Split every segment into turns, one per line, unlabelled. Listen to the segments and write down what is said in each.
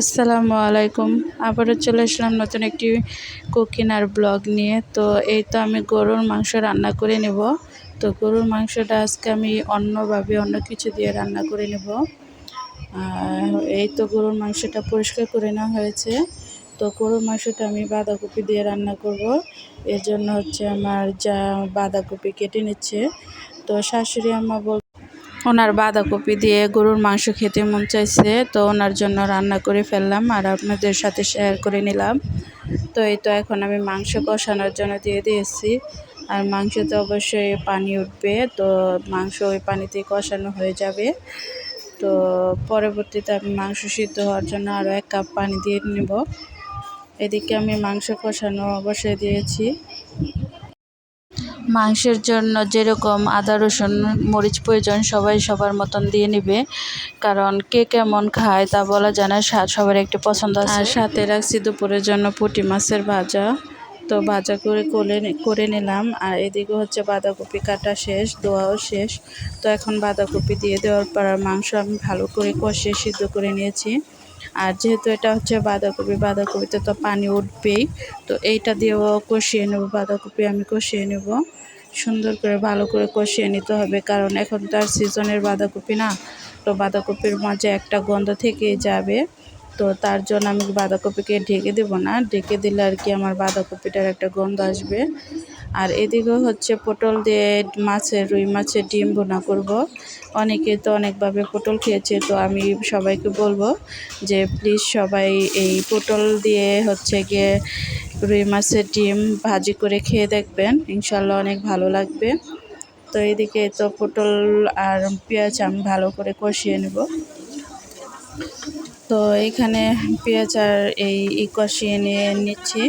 আসসালামু আলাইকুম। আবারও চলে আসলাম নতুন একটি কুকিং আর ব্লগ নিয়ে। তো এই তো আমি গরুর মাংস রান্না করে নেব। তো গরুর মাংসটা আজকে আমি অন্যভাবে অন্য কিছু দিয়ে রান্না করে নেব। এই তো গরুর মাংসটা পরিষ্কার করে নেওয়া হয়েছে। তো গরুর মাংসটা আমি বাঁধাকপি দিয়ে রান্না করব। এর জন্য হচ্ছে আমার যা বাঁধাকপি কেটে নিচ্ছে। তো শাশুড়ি আম্মা বল ওনার বাঁধাকপি দিয়ে গরুর মাংস খেতে মন চাইছে, তো ওনার জন্য রান্না করে ফেললাম আর আপনাদের সাথে শেয়ার করে নিলাম। তো এই তো এখন আমি মাংস কষানোর জন্য দিয়ে দিয়েছি। আর মাংসতে অবশ্যই পানি উঠবে, তো মাংস ওই পানিতে কষানো হয়ে যাবে। তো পরবর্তীতে আমি মাংস সিদ্ধ হওয়ার জন্য আরও এক কাপ পানি দিয়ে নেব। এদিকে আমি মাংস কষানো অবশ্যই দিয়েছি। মাংসের জন্য যেরকম আদা, রসুন, মরিচ প্রয়োজন, সবাই সবার মতন দিয়ে নেবে। কারণ কে কেমন খায় তা বলা যায় না স্বাদ সবার একটু পছন্দ আছে। আর সাথে রাখছি দুপুরের জন্য পুঁটি মাছের ভাজা। তো ভাজা করে করে করে নিলাম। আর এদিকে হচ্ছে বাঁধাকপি কাটা শেষ দোয়াও শেষ। তো এখন বাঁধাকপি দিয়ে দেওয়ার পর মাংস আমি ভালো করে কষিয়ে সিদ্ধ করে নিয়েছি। আর যেহেতু এটা হচ্ছে বাঁধাকপি, বাঁধাকপিতে তো পানি উঠবেই, তো এইটা দিয়েও কষিয়ে নেব, বাঁধাকপি আমি কষিয়ে নেব। সুন্দর করে, ভালো করে কষিয়ে নিতে হবে, কারণ এখন তো আর সিজনের বাঁধাকপি না, তো বাঁধাকপির মাঝে একটা গন্ধ থেকেই যাবে। তো তার জন্য আমি বাঁধাকপিকে ঢেকে দেবো না, ঢেকে দিলে আর কি আমার বাঁধাকপিটার একটা গন্ধ আসবে। আর এদিকেও হচ্ছে পটল দিয়ে মাছের, রুই মাছের ডিম বোনা করব। অনেকে তো অনেকভাবে পটল খেয়েছে, তো আমি সবাইকে বলব যে প্লিজ সবাই এই পটল দিয়ে হচ্ছে গিয়ে রুই মাছের ডিম ভাজি করে খেয়ে দেখবেন ইনশাল্লাহ অনেক ভালো লাগবে। তো এদিকে তো পটল আর পেঁয়াজ আমি ভালো করে কষিয়ে নেব। তো এখানে পেঁয়াজ আর এই কষিয়ে নিয়ে নিচ্ছি।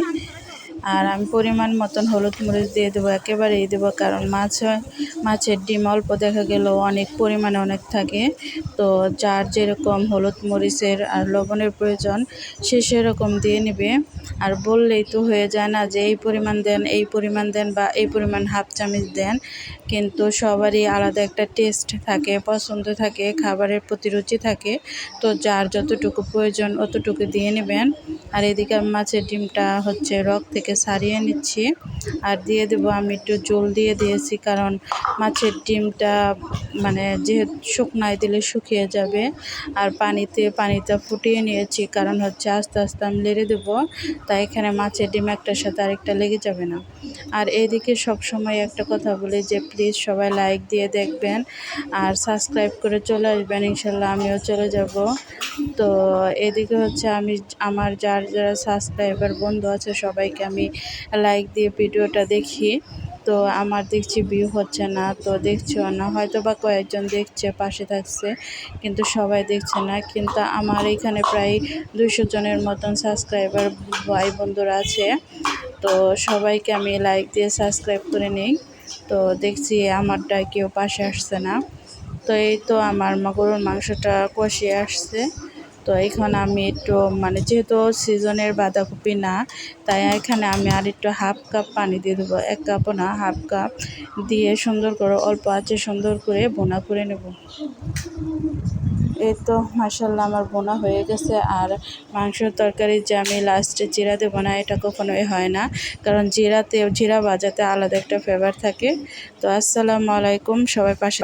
আর আমি পরিমাণ মতন হলুদ মরিচ দিয়ে দেবো, একেবারেই দেবো, কারণ মাছ মাছের ডিম অল্প দেখা গেলেও অনেক পরিমাণে অনেক থাকে। তো যার যেরকম হলুদ মরিচের আর লবণের প্রয়োজন, সে সেরকম দিয়ে নেবে। আর বললেই তো হয়ে যায় না যে এই পরিমাণ দেন, এই পরিমাণ দেন বা এই পরিমাণ হাফ চামচ দেন, কিন্তু সবারই আলাদা একটা টেস্ট থাকে, পছন্দ থাকে, খাবারের প্রতি রুচি থাকে। তো যার যতটুকু প্রয়োজন অতটুকু দিয়ে নেবেন। আর এদিকে মাছের ডিমটা হচ্ছে রক থেকে সারিয়ে নিচ্ছি। আর দিয়ে দেবো আমি একটু জল দিয়ে দিয়েছি কারণ মাছের ডিমটা মানে যেহেতু শুকনায় দিলে শুকিয়ে যাবে। আর পানিতে পানিটা ফুটিয়ে নিয়েছি কারণ হচ্ছে আস্তে আস্তে আমি লেড়ে দেবো, তাই এখানে মাছের ডিম একটার সাথে আরেকটা লেগে যাবে না। আর এদিকে সব সময় একটা কথা বলি যে প্লিজ সবাই লাইক দিয়ে দেখবেন আর সাবস্ক্রাইব করে চলে আসবেন, ইনশাল্লাহ আমিও চলে যাব। তো এদিকে হচ্ছে আমি, আমার যার যারা সাবস্ক্রাইবার বন্ধু আছে সবাইকে আমি লাইক দিয়ে ভিডিওটা দেখি। তো আমার দেখছি ভিউ হচ্ছে না, তো দেখছেও না হয়তো বা কয়েকজন দেখছে, পাশে থাকছে, কিন্তু সবাই দেখছে না। কিন্তু আমার এখানে প্রায় দুশো জনের মতন সাবস্ক্রাইবার ভাই বন্ধুরা আছে। তো সবাইকে আমি লাইক দিয়ে সাবস্ক্রাইব করে নিই। তো দেখছি আমারটা কেউ পাশে আসছে না। তো এই তো আমার গরুর মাংসটা কষিয়ে আসছে। তো এখন আমি একটু মানে যেহেতু সিজনের বাঁধাকপি না, তাই এখানে আমি আর একটু হাফ কাপ পানি দিয়ে দেবো, এক কাপও না হাফ কাপ দিয়ে সুন্দর করে, অল্প আছে সুন্দর করে বোনা করে নেব। এই তো মাসাল্লাহ আমার বোনা হয়ে গেছে, আর মাংসের তরকারি যে আমি লাস্টে জিরা দেবো না, এটা কখনোই হয় না, কারণ জিরাতে, জিরা বাজাতে আলাদা একটা ফ্লেভার থাকে। তো আসসালামু আলাইকুম, সবাই পাশে